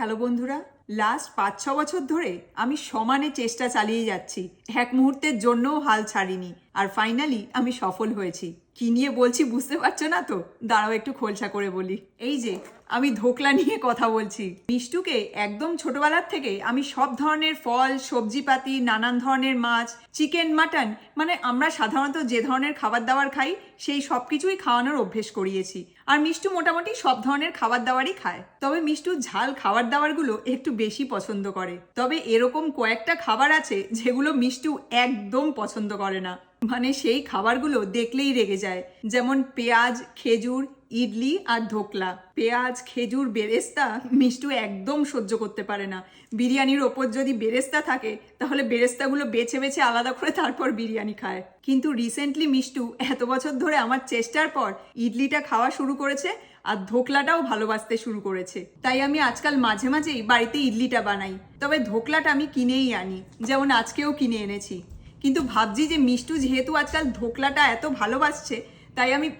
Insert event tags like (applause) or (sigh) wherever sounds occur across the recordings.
Hello বন্ধুরা last পাঁচ, ছ বছর ধরে আমি সমানে চেষ্টা চালিয়ে যাচ্ছি। এক মুহূর্তের জন্যও হাল ছাড়িনি। আর ফাইনালি আমি সফল হয়েছি। কি নিয়ে বলছি বুঝতে পারছ না তো? দাঁড়াও একটু খোলসা করে বলি। এই যে, আমি ধোকলা নিয়ে কথা বলছি। মিষ্টুকে একদম ছোটবেলার থেকে আমি সব ধরনের ফল, সবজিপাতি, নানান ধরনের মাছ, চিকেন, মাটন মানে আমরা সাধারণত যে ধরনের খাবার দাবার খাই, সেই সব কিছুই খাওয়ানোর অভ্যেস করিয়েছি। আর মিষ্টু মোটামুটি সব ধরনের খাবার দাবারই খায়। তবে মিষ্টু ঝাল খাবার দাবারগুলো একটু বেশি পছন্দ করে। তবে এরকম কয়েকটা খাবার আছে যেগুলো মিষ্টু একদম পছন্দ করে না। মানে সেই খাবারগুলো দেখলেই রেগে যায়। যেমন পেঁয়াজ, খেজুর, ইডলি আর ধোকলা। পেঁয়াজ, খেজুর, বেরেস্তা মিষ্টু একদম সহ্য করতে পারে না। বিরিয়ানির ওপর যদি বেরেস্তা থাকে, তাহলে বেরেস্তাগুলো বেছে বেছে আলাদা করে তারপর বিরিয়ানি খায়। কিন্তু রিসেন্টলি মিষ্টু এত বছর ধরে আমার চেষ্টার পর ইডলিটা খাওয়া শুরু করেছে আর ধোকলাটাও ভালোবাসতে শুরু করেছে। তাই আমি আজকাল মাঝে মাঝেই বাড়িতে ইডলিটা বানাই। তবে ধোকলাটা আমি কিনেই আনি। যেমন আজকেও কিনে এনেছি। কিন্তু ভাবছি যে মিষ্টু যেহেতু আজকাল ধোকলাটা এত ভালোবাসছে তাই আমি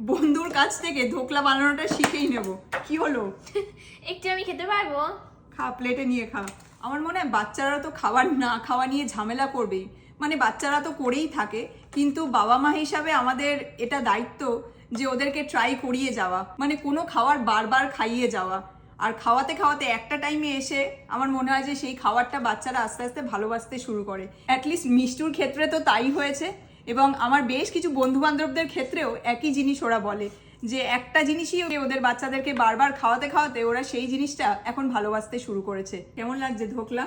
বন্ধুর কাছ থেকে ধোকলা বানানোটা শিখেই নেব। কি হলো? (laughs) একটু আমি খেতে পারব। খা প্লেটে নিয়ে খা। আমার মনে হয় বাচ্চারা তো খাবার না খাওয়া নিয়ে ঝামেলা করবেই। মানে বাচ্চারা তো করেই থাকে, কিন্তু বাবা মা হিসাবে আমাদের এটা দায়িত্ব যে ওদেরকে ট্রাই করিয়ে যাওয়া মানে কোনো খাওয়ার বারবার খাইয়ে যাওয়া। আর খাওয়াতে খাওয়াতে একটা টাইমে এসে আমার মনে হয় যে সেই খাবারটা বাচ্চারা আস্তে আস্তে ভালোবাসতে শুরু করে। অ্যাটলিস্ট মিষ্টুর ক্ষেত্রে তো তাই হয়েছে এবং আমার বেশ কিছু বন্ধু বান্ধবদের ক্ষেত্রেও একই জিনিস ওরা বলে, যে একটা জিনিসই ওদের বাচ্চাদেরকে বারবার খাওয়াতে খাওয়াতে ওরা সেই জিনিসটা এখন ভালোবাসতে শুরু করেছে। কেমন লাগছে ধোকলা?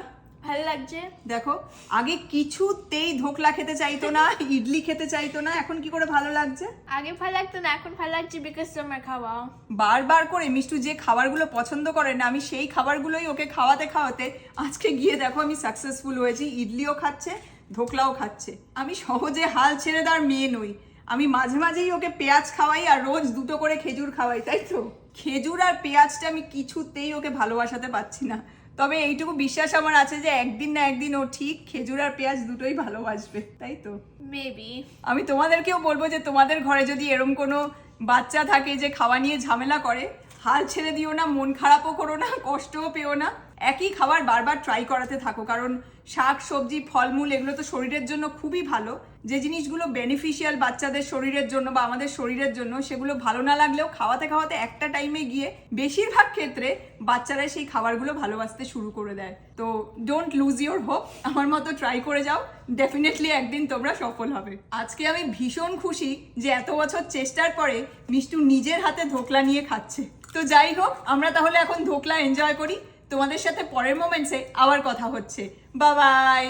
ভালো লাগছে? দেখো আগে কিছুতেই ধোকলা খেতে চাইতো না (laughs) ইডলি খেতে চাইতো না এখন কি করে ভালো লাগছে? আগে ভালো লাগতো না এখন ভালো লাগছে বিকজ তোমার খাওয়া বারবার করে মিষ্টু যে খাবারগুলো পছন্দ করে না আমি সেই খাবারগুলোই ওকে খাওয়াতে খাওয়াতে আজকে গিয়ে দেখো আমি সাকসেসফুল হয়েছি ইডলিও খাচ্ছে ধোকলাও খাচ্ছে। আমি সহজে হাল ছেড়ে দেওয়ার মেয়ে নই। আমি মাঝে মাঝেই ওকে পেঁয়াজ খাওয়াই আর রোজ দুটো করে খেজুর খাওয়াই তাই তো? খেজুর আর পেঁয়াজটা আমি কিছুতেই ওকে ভালোবাসাতে পারছি না। তবে এইটুকু বিশ্বাস আমার আছে যে একদিন না একদিন ও ঠিক খেজুর আর পেঁয়াজ দুটোই ভালোবাসবে তাই তো? মেবি আমি তোমাদেরকেও বলব যে তোমাদের ঘরে যদি এরম কোনো বাচ্চা থাকে যে খাওয়া নিয়ে ঝামেলা করে হাল ছেড়ে দিও না মন খারাপও করো না কষ্টও পেও না। একই খাবার বারবার ট্রাই করাতে থাকো, কারণ শাক, সবজি, ফলমূল এগুলো তো শরীরের জন্য খুবই ভালো। যে জিনিসগুলো বেনিফিশিয়াল বাচ্চাদের শরীরের জন্য বা আমাদের শরীরের জন্য, সেগুলো ভালো না লাগলেও খাওয়াতে খাওয়াতে একটা টাইমে গিয়ে বেশিরভাগ ক্ষেত্রে বাচ্চারা সেই খাবারগুলো ভালোবাসতে শুরু করে দেয়। তো ডোন্ট লুজ ইওর হোপ আমার মতো ট্রাই করে যাও ডেফিনেটলি একদিন তোমরা সফল হবে। আজকে আমি ভীষণ খুশি যে এত বছর চেষ্টার পরে মিষ্টু নিজের হাতে ধোকলা নিয়ে খাচ্ছে। তো যাই হোক, আমরা তাহলে এখন ধোকলা এনজয় করি। তোমাদের সাথে পরের মোমেন্টসে আবার কথা হচ্ছে। বাবাই